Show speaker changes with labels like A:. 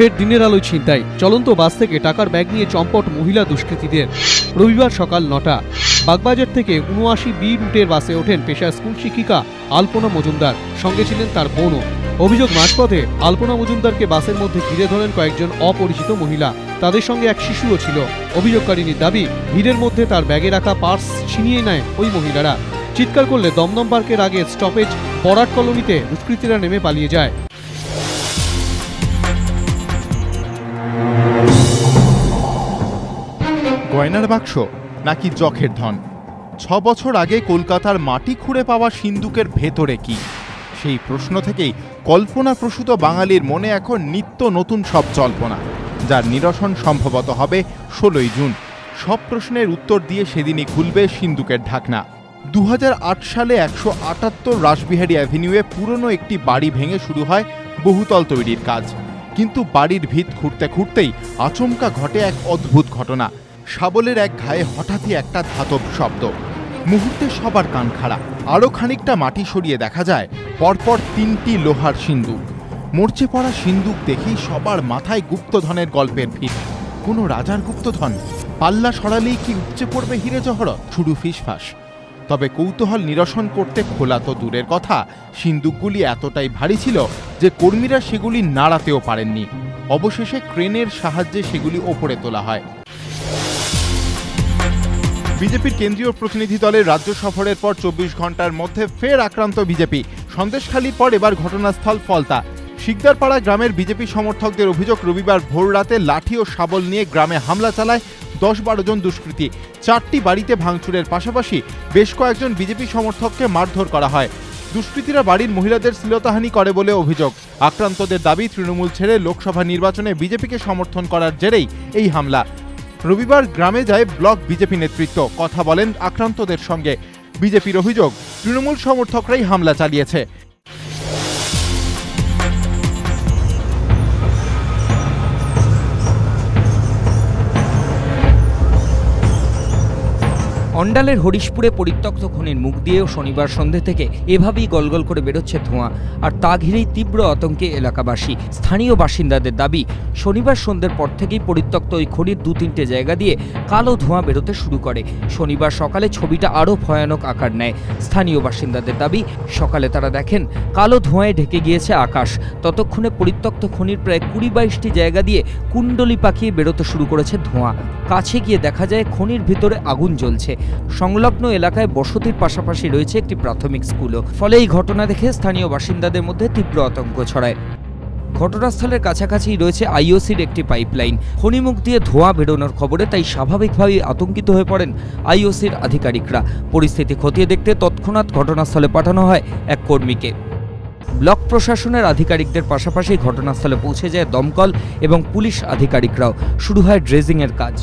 A: ফের দিনের আলোয় ছিনতাই। চলন্ত বাস থেকে টাকার ব্যাগ নিয়ে চম্পট মহিলা দুষ্কৃতীদের। রবিবার সকাল নটা, বাগবাজার থেকে উনআশি বি রুটের বাসে ওঠেন পেশার স্কুল শিক্ষিকা আলপনা মজুমদার, সঙ্গে ছিলেন তার বোনও। অভিযোগ, মাঝপথে আলপনা মজুমদারকে বাসের মধ্যে ঘিরে ধরেন কয়েকজন অপরিচিত মহিলা। তাদের সঙ্গে এক শিশুও ছিল। অভিযোগকারিনীর দাবি, ভিড়ের মধ্যে তার ব্যাগে রাখা পার্স ছিনিয়ে নেয় ওই মহিলারা। চিৎকার করলে দমদম পার্কের আগে স্টপেজ বরাট কলোনিতে দুষ্কৃতীরা নেমে পালিয়ে যায়।
B: গয়নার বাক্স নাকি জখের ধন? ছ বছর আগে কলকাতার মাটি খুঁড়ে পাওয়া সিন্দুকের ভেতরে কি? সেই প্রশ্ন থেকেই কল্পনা প্রসূত বাঙালির মনে এখন নিত্য নতুন সব জল্পনা, যার নিরসন সম্ভবত হবে ষোলোই জুন। সব প্রশ্নের উত্তর দিয়ে সেদিনই খুলবে সিন্দুকের ঢাকনা। দু হাজার আট সালে একশো আটাত্তর রাসবিহারী অ্যাভিনিউয়ে পুরনো একটি বাড়ি ভেঙে শুরু হয় বহুতল তৈরির কাজ। কিন্তু বাড়ির ভিত খুঁড়তে খুঁড়তেই আচমকা ঘটে এক অদ্ভুত ঘটনা। শাবলের এক ঘায়ে হঠাৎই একটা ধাতব শব্দ। মুহূর্তে সবার কান খাড়া। আরও খানিকটা মাটি সরিয়ে দেখা যায়, পরপর তিনটি লোহার সিন্দুক। মরচে পড়া সিন্দুক দেখেই সবার মাথায় গুপ্তধনের গল্পের ভিড়। কোনো রাজার গুপ্তধন? পাল্লা সরালেই কি উপচে পড়বে হিরে জহরত? শুরু ফিসফাস। তবে কৌতূহল নিরসন করতে খোলা তো দূরের কথা। সিন্দুকগুলি এতটাই ভারী ছিল যে কর্মীরা সেগুলি নাড়াতেও পারেননি। অবশেষে ক্রেনের সাহায্যে সেগুলি ওপরে তোলা হয়। বিজেপির কেন্দ্রীয় প্রতিনিধি দলের রাজ্য সফরের পর চব্বিশ ঘণ্টার মধ্যে ফের আক্রান্ত বিজেপি। সন্দেশখালির পর এবার ঘটনাস্থল ফলতা। শিকদারপাড়া গ্রামের বিজেপি সমর্থকদের অভিযোগ, রবিবার ভোর রাতে লাঠি ও শাবল নিয়ে গ্রামে হামলা চালায় দশ বারো জন দুষ্কৃতী। চারটি বাড়িতে ভাঙচুরের পাশাপাশি বেশ কয়েকজন বিজেপি সমর্থককে মারধর করা হয়। দুষ্কৃতীরা বাড়ির মহিলাদের শ্লীলতাহানি করে বলে অভিযোগ। আক্রান্তদের দাবি, তৃণমূল ছেড়ে লোকসভা নির্বাচনে বিজেপিকে সমর্থন করার জেরেই এই হামলা। রবিবার গ্রামে যায় ব্লক বিজেপি নেতৃত্ব। কথা বলেন আক্রান্তদের সঙ্গে। বিজেপির অভিযোগ, তৃণমূল সমর্থকরাই হামলা চালিয়েছে।
C: অন্ডালের হরিশপুরে পরিত্যক্ত খনির মুখ দিয়েও শনিবার সন্ধে থেকে এভাবেই গলগল করে বেরোচ্ছে ধোঁয়া। আর তা ঘিরেই তীব্র আতঙ্কে এলাকাবাসী। স্থানীয় বাসিন্দাদের দাবি, শনিবার সন্ধ্যের পর থেকেই পরিত্যক্ত ওই খনির দু তিনটে জায়গা দিয়ে কালো ধোঁয়া বেরোতে শুরু করে। শনিবার সকালে ছবিটা আরও ভয়ানক আকার নেয়। স্থানীয় বাসিন্দাদের দাবি, সকালে তারা দেখেন, কালো ধোঁয়ায় ঢেকে গিয়েছে আকাশ। ততক্ষণে পরিত্যক্ত খনির প্রায় কুড়ি বাইশটি জায়গা দিয়ে কুণ্ডলি পাকিয়ে বেরোতে শুরু করেছে ধোঁয়া। কাছে গিয়ে দেখা যায়, খনির ভিতরে আগুন জ্বলছে। সংলগ্ন এলাকায় বসতির পাশাপাশি রয়েছে একটি প্রাথমিক স্কুলও। ফলে এই ঘটনা দেখে স্থানীয় বাসিন্দাদের মধ্যে তীব্র আতঙ্ক ছড়ায়। ঘটনাস্থলের কাছাকাছি রয়েছে আইওসির একটি পাইপলাইন। খনিমুখ দিয়ে ধোঁয়া বেরোনোর খবরে তাই স্বাভাবিকভাবেই আতঙ্কিত হয়ে পড়েন আইওসির আধিকারিকরা। পরিস্থিতি খতিয়ে দেখতে তৎক্ষণাৎ ঘটনাস্থলে পাঠানো হয় এক কর্মীকে। ব্লক প্রশাসনের আধিকারিকদের পাশাপাশি ঘটনাস্থলে পৌঁছে যায় দমকল এবং পুলিশ আধিকারিকরাও। শুরু হয় ড্রেজিংয়ের কাজ।